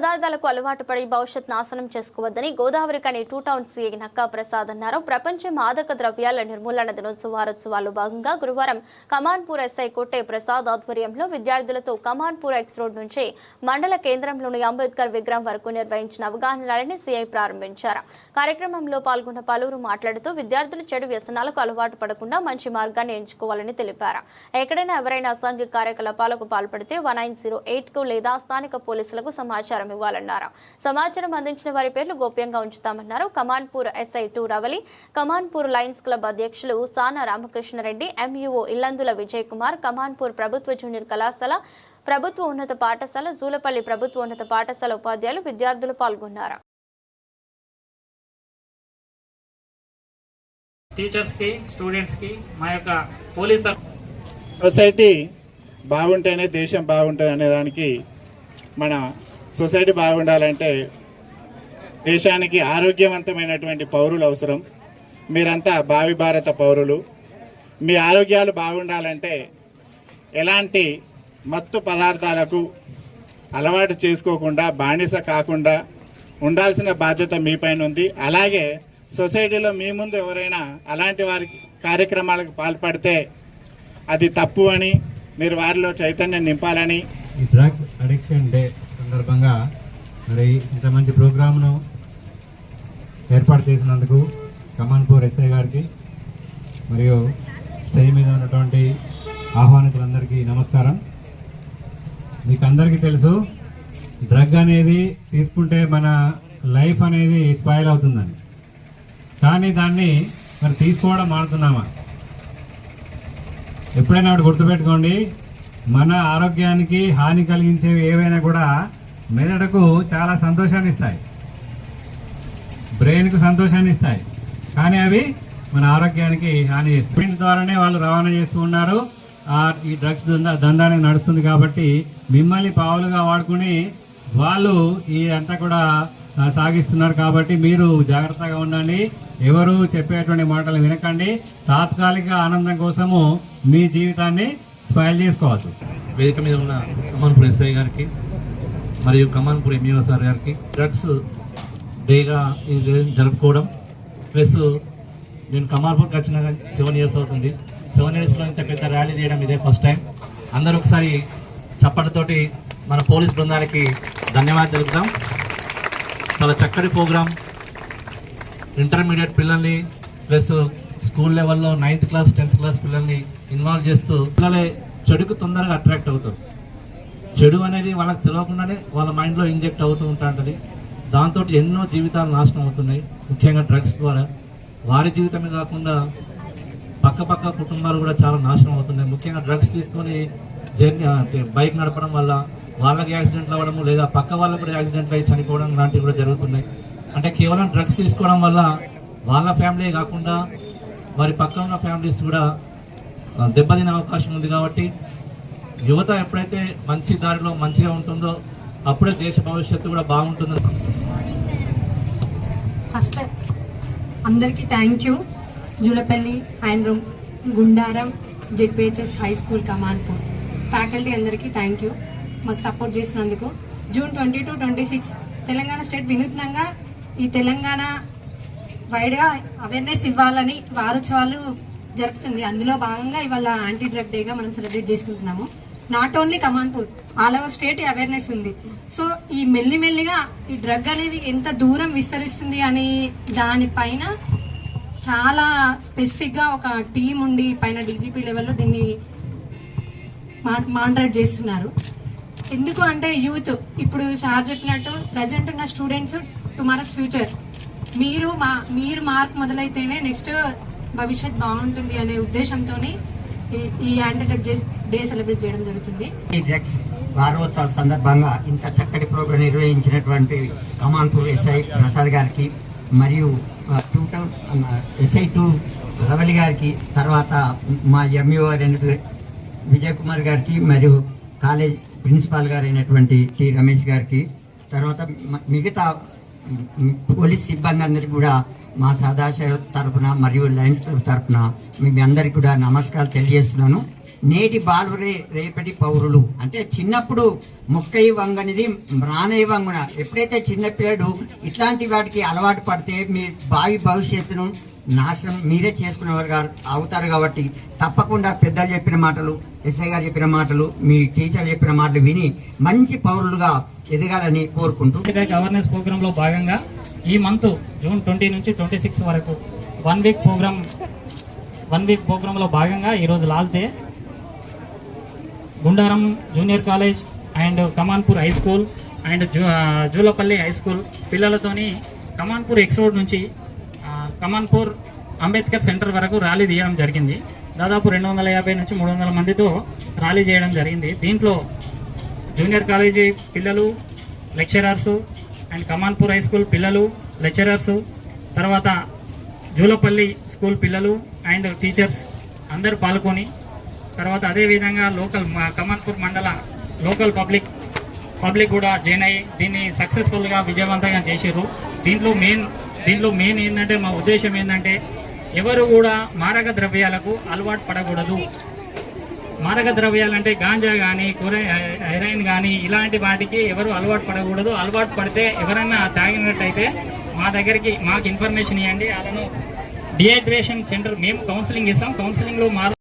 పదార్థాలకు అలవాటు పడి భవిష్యత్ నాశనం చేసుకోవద్దని Godavarikhani two town CI Nakka Prasad అన్నారు. ప్రపంచ మాదక ద్రవ్యాల నిర్మూలన దినోత్సవ వారోత్సవాల్లో భాగంగా గురువారం కమాన్పూర్ ఎస్ఐ కొట్టే ప్రసాద్ ఆధ్వర్యంలో విద్యార్థులతో కమాన్పూర్ ఎక్స్ రోడ్ నుంచి మండల కేంద్రంలోని అంబేద్కర్ విగ్రహం వరకు నిర్వహించిన అవగాహన ర్యాలీని సీఐ ప్రారంభించారు. కార్యక్రమంలో పాల్గొన్న పలువురు మాట్లాడుతూ విద్యార్థులు చెడు వ్యసనాలకు అలవాటు పడకుండా మంచి మార్గాన్ని ఎంచుకోవాలని తెలిపారు. ఎక్కడైనా ఎవరైనా అసాంఘిక కార్యకలాపాలకు పాల్పడితే వన్ నైన్ జీరో ఎయిట్కు లేదా స్థానిక పోలీసులకు సమాచారం ఇవ్వాలన్నారు. సమాచారం అందించిన వారి పేర్లు గోప్యంగా ఉంచుతామన్నారు. Kamanpur SI two Ravali Kamanpur Lions Club అధ్యక్షులు సానా రామకృష్ణారెడ్డి ఎంఈఓ ఇల్లందుల విజయ్ కుమార్ కమాన్పూర్ ప్రభుత్వ జూనియర్ కళాశాల ప్రభుత్వ ఉన్నత పాఠశాల జూలపల్లి ప్రభుత్వ ఉన్నత పాఠశాల ఉపాధ్యాయులు విద్యార్థులు పాల్గొన్నారు. టీచర్స్కి స్టూడెంట్స్కి మా యొక్క పోలీస్ తరఫు సొసైటీ బాగుంటేనే దేశం బాగుంటుంది అనే దానికి మన సొసైటీ బాగుండాలంటే దేశానికి ఆరోగ్యవంతమైనటువంటి పౌరులు అవసరం. మీరంతా భావి భారత పౌరులు. మీ ఆరోగ్యాలు బాగుండాలంటే ఎలాంటి మత్తు పదార్థాలకు అలవాటు చేసుకోకుండా బానిస కాకుండా ఉండాల్సిన బాధ్యత మీపైన ఉంది. అలాగే సొసైటీలో మీ ముందు ఎవరైనా అలాంటి వారి కార్యక్రమాలకు పాల్పడితే అది తప్పు అని మీరు వారిలో చైతన్యం నింపాలని డ్రగ్ అడిక్షన్ డే సందర్భంగా మరి ఇంత మంచి ప్రోగ్రామ్ను ఏర్పాటు చేసినందుకు కమాన్పూర్ ఎస్ఐ గారికి మరియు స్టేజ్ మీద ఉన్నటువంటి ఆహ్వానితులందరికీ నమస్కారం. మీకు అందరికీ తెలుసు డ్రగ్ అనేది తీసుకుంటే మన లైఫ్ అనేది స్పాయిల్ అవుతుందని. కానీ దాన్ని మరి తీసుకోవడం మానుతున్నామా? ఎప్పుడైనా ఒకటి గుర్తుపెట్టుకోండి మన ఆరోగ్యానికి హాని కలిగించేవి ఏవైనా కూడా మెదడుకు చాలా సంతోషాన్ని ఇస్తాయి బ్రెయిన్కు సంతోషాన్ని ఇస్తాయి కానీ అవి మన ఆరోగ్యానికి హాని చేస్తాయి. ప్రింట్ ద్వారానే వాళ్ళు రవాణా చేస్తూ ఉన్నారు. ఆ ఈ డ్రగ్స్ దందా దందా నడుస్తుంది కాబట్టి మిమ్మల్ని పావులుగా వాడుకుని వాళ్ళు ఈ అంతా కూడా సాగిస్తున్నారు కాబట్టి మీరు జాగ్రత్తగా ఉండండి. ఎవరు చెప్పేటువంటి మాటలు వినకండి. తాత్కాలిక ఆనందం కోసము మీ జీవితాన్ని స్పాయిల్ చేసుకోవచ్చు వేదిక మీద ఉన్న కమాన్పూర్ ఎస్ఐ గారికి మరియు కమాన్పూర్ ఎంఈఓ సార్ గారికి. డ్రగ్స్ డేగా ఇది జరుపుకోవడం. ప్లస్ నేను కమాన్పూర్కి వచ్చిన సెవెన్ ఇయర్స్ అవుతుంది. సెవెన్ ఇయర్స్లో ఇంత పెద్ద ర్యాలీ చేయడం ఇదే ఫస్ట్ టైం. అందరూ ఒకసారి చప్పటితోటి మన పోలీస్ బృందానికి ధన్యవాదాలు తెలుపుతాం చాలా చక్కటి ప్రోగ్రామ్ ఇంటర్మీడియట్ పిల్లల్ని ప్లస్ స్కూల్ లెవెల్లో నైన్త్ క్లాస్ టెన్త్ క్లాస్ పిల్లల్ని ఇన్వాల్వ్ చేస్తూ పిల్లలే చెడుకు తొందరగా అట్రాక్ట్ అవుతారు. చెడు అనేది వాళ్ళకి తెలియకుండానే వాళ్ళ మైండ్లో ఇంజెక్ట్ అవుతూ ఉంటుంటుంది. దాంతో ఎన్నో జీవితాలు నాశనం అవుతున్నాయి. ముఖ్యంగా డ్రగ్స్ ద్వారా. వారి జీవితమే కాకుండా పక్క పక్క కుటుంబాలు కూడా చాలా నాశనం అవుతున్నాయి. ముఖ్యంగా డ్రగ్స్ తీసుకొని జర్నీ అంటే బైక్ నడపడం వల్ల వాళ్ళకి యాక్సిడెంట్లు అవ్వడము లేదా పక్క వాళ్ళకు కూడా యాక్సిడెంట్లు అయ్యి చనిపోవడం లాంటివి కూడా జరుగుతున్నాయి. అంటే కేవలం డ్రగ్స్ తీసుకోవడం వల్ల వాళ్ళ ఫ్యామిలీ కాకుండా వారి పక్కన ఉన్న ఫ్యామిలీస్ కూడా దెబ్బతినే అవకాశం ఉంది కాబట్టి యువత ఎప్పుడైతే మంచి దారిలో మంచిగా ఉంటుందో అప్పుడే దేశ భవిష్యత్తు కూడా బాగుంటుంది. ఫస్ట్ అందరికీ thank you Julapalli and Gundaram ZPHS high school Kamanpur. Faculty అందరికీ థ్యాంక్ యూ మాకు సపోర్ట్ చేసినందుకు. June twenty two twenty six Telangana state వినూత్నంగా ఈ తెలంగాణ వైడ్గా అవేర్నెస్ ఇవ్వాలని వారోత్సవాలు జరుపుతుంది. అందులో భాగంగా ఇవాళ యాంటీ డ్రగ్ డేగా మనం సెలబ్రేట్ చేసుకుంటున్నాము. Not only Kamanpur all over state awareness ఉంది. సో ఈ మెల్లిమెల్లిగా ఈ డ్రగ్ అనేది ఎంత దూరం విస్తరిస్తుంది అని దానిపైన చాలా స్పెసిఫిక్గా ఒక టీం ఉండి పైన డీజీపీ లెవెల్లో దీన్ని మానిటర్ చేస్తున్నారు. ఎందుకు అంటే యూత్ ఇప్పుడు సార్ చెప్పినట్టు ప్రజెంట్ ఉన్న స్టూడెంట్స్ టుమారోస్ ఫ్యూచర్. మీరు మా మీరు మార్క్ మొదలైతేనే నెక్స్ట్ భవిష్యత్ బాగుంటుంది అనే ఉద్దేశంతో ఈ యాంటీ డే సెలబ్రేట్ చేయడం జరుగుతుంది. ఈ డ్రగ్స్ వారోత్సవాల సందర్భంగా ఇంత చక్కటి ప్రోగ్రాం నిర్వహించినటువంటి కమాన్పూర్ ఎస్ఐ ప్రసాద్ గారికి మరియు టూటల్ ఎస్ఐ టూ రవలి గారికి తర్వాత మా ఎంఈఓ విజయ్ కుమార్ గారికి మరియు కాలేజ్ ప్రిన్సిపాల్ గారు అయినటువంటి టి రమేష్ గారికి తర్వాత మిగతా పోలీస్ సిబ్బంది అందరికీ కూడా మా సదాశివ తరపున మరియు లయన్స్ క్లబ్ తరపున మీ అందరికీ కూడా నమస్కారాలు తెలియజేస్తున్నాను. నేటి బాలురే రేపటి పౌరులు. అంటే చిన్నప్పుడు మొక్కై వంగనిది రానై వంగున. ఎప్పుడైతే చిన్నపిల్లడు ఇట్లాంటి వాటికి అలవాటు పడితే మీ భావి భవిష్యత్తును నాశనం మీరే చేసుకునేవారు గారు అవుతారు కాబట్టి తప్పకుండా పెద్దలు చెప్పిన మాటలు ఎస్ఐ గారు చెప్పిన మాటలు మీ టీచర్ చెప్పిన మాటలు విని మంచి పౌరులుగా ఎదగాలని కోరుకుంటూ అవేర్నెస్ ప్రోగ్రాంలో భాగంగా ఈ మంత్ జూన్ ట్వంటీ నుంచి ట్వంటీ సిక్స్ వరకు one week program one week ప్రోగ్రాంలో భాగంగా ఈరోజు last day. Gundaram junior college and Kamanpur high school and zoo Julapalli high school పిల్లలతోని కమాన్పూర్ ఎక్స్రోడ్ నుంచి కమాన్పూర్ అంబేద్కర్ సెంటర్ వరకు ర్యాలీ తీయడం జరిగింది. దాదాపు రెండు వందల యాభై నుంచి మూడు వందల మందితో ర్యాలీ చేయడం జరిగింది. దీంట్లో జూనియర్ కాలేజీ పిల్లలు lecturers and Kamanpur high school పిల్లలు లెక్చరర్స్ తర్వాత జూలపల్లి స్కూల్ పిల్లలు అండ్ టీచర్స్ అందరు పాల్గొని తర్వాత అదేవిధంగా లోకల్ మా కమాన్పూర్ మండల లోకల్ పబ్లిక్ పబ్లిక్ కూడా జాయిన్ అయ్యి దీన్ని సక్సెస్ఫుల్గా విజయవంతంగా చేసారు దీంట్లో మెయిన్ దీంట్లో మెయిన్ ఏంటంటే మా ఉద్దేశం ఏంటంటే ఎవరు కూడా మారక ద్రవ్యాలకు అలవాటు పడకూడదు. మారక ద్రవ్యాలంటే గాంజా కానీ కూర హెరాయిన్ కానీ ఇలాంటి వాటికి ఎవరు అలవాటు పడకూడదు. అలవాటు పడితే ఎవరైనా తాగినట్టయితే మా దగ్గరికి మాకు ఇన్ఫర్మేషన్ ఇవ్వండి వాళ్ళను డిహైడ్రేషన్ సెంటర్ మేము కౌన్సిలింగ్ ఇస్తాం. కౌన్సిలింగ్లో మారు